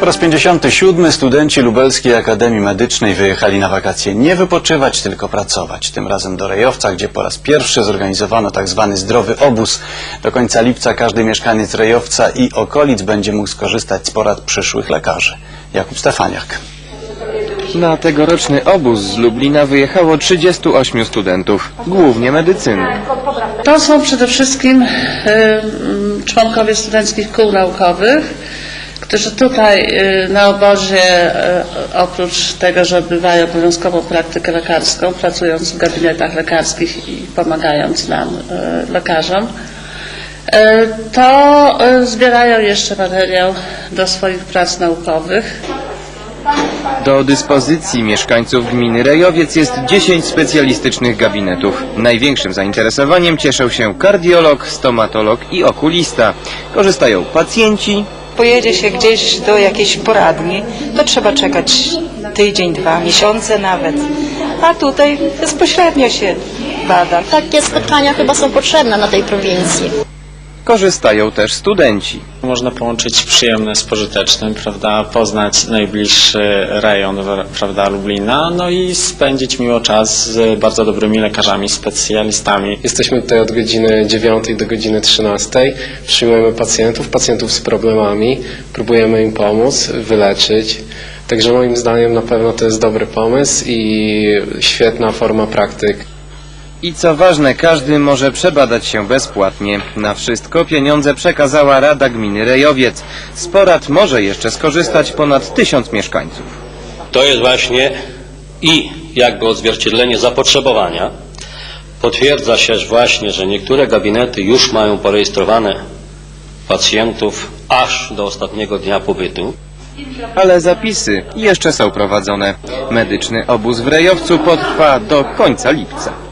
Po raz 57 studenci Lubelskiej Akademii Medycznej wyjechali na wakacje nie wypoczywać, tylko pracować. Tym razem do Rejowca, gdzie po raz pierwszy zorganizowano tak zwany zdrowy obóz. Do końca lipca każdy mieszkaniec Rejowca i okolic będzie mógł skorzystać z porad przyszłych lekarzy. Jakub Stefaniak. Na tegoroczny obóz z Lublina wyjechało 38 studentów, głównie medycyny. To są przede wszystkim y, członkowie studenckich kół naukowych, którzy tutaj y, na obozie y, oprócz tego, że odbywają obowiązkową praktykę lekarską, pracując w gabinetach lekarskich i pomagając nam, y, lekarzom, to zbierają jeszcze materiał do swoich prac naukowych. Do dyspozycji mieszkańców gminy Rejowiec jest 10 specjalistycznych gabinetów. Największym zainteresowaniem cieszą się kardiolog, stomatolog i okulista. Korzystają pacjenci, pojedzie się gdzieś do jakiejś poradni, to trzeba czekać tydzień, dwa, miesiące nawet. A tutaj bezpośrednio się bada. Takie spotkania chyba są potrzebne na tej prowincji. Korzystają też studenci. Można połączyć przyjemne z pożytecznym, prawda, poznać najbliższy rejon, prawda, Lublina, no i spędzić miło czas z bardzo dobrymi lekarzami, specjalistami. Jesteśmy tutaj od godziny 9 do godziny 13. Przyjmujemy pacjentów, pacjentów z problemami, próbujemy im pomóc, wyleczyć. Także moim zdaniem na pewno to jest dobry pomysł i świetna forma praktyk. I co ważne, każdy może przebadać się bezpłatnie. Na wszystko pieniądze przekazała Rada Gminy Rejowiec. Z porad może jeszcze skorzystać ponad tysiąc mieszkańców. To jest właśnie i jakby odzwierciedlenie zapotrzebowania. Potwierdza się że właśnie, że niektóre gabinety już mają porejestrowane pacjentów aż do ostatniego dnia pobytu. Ale zapisy jeszcze są prowadzone. Medyczny obóz w Rejowcu potrwa do końca lipca.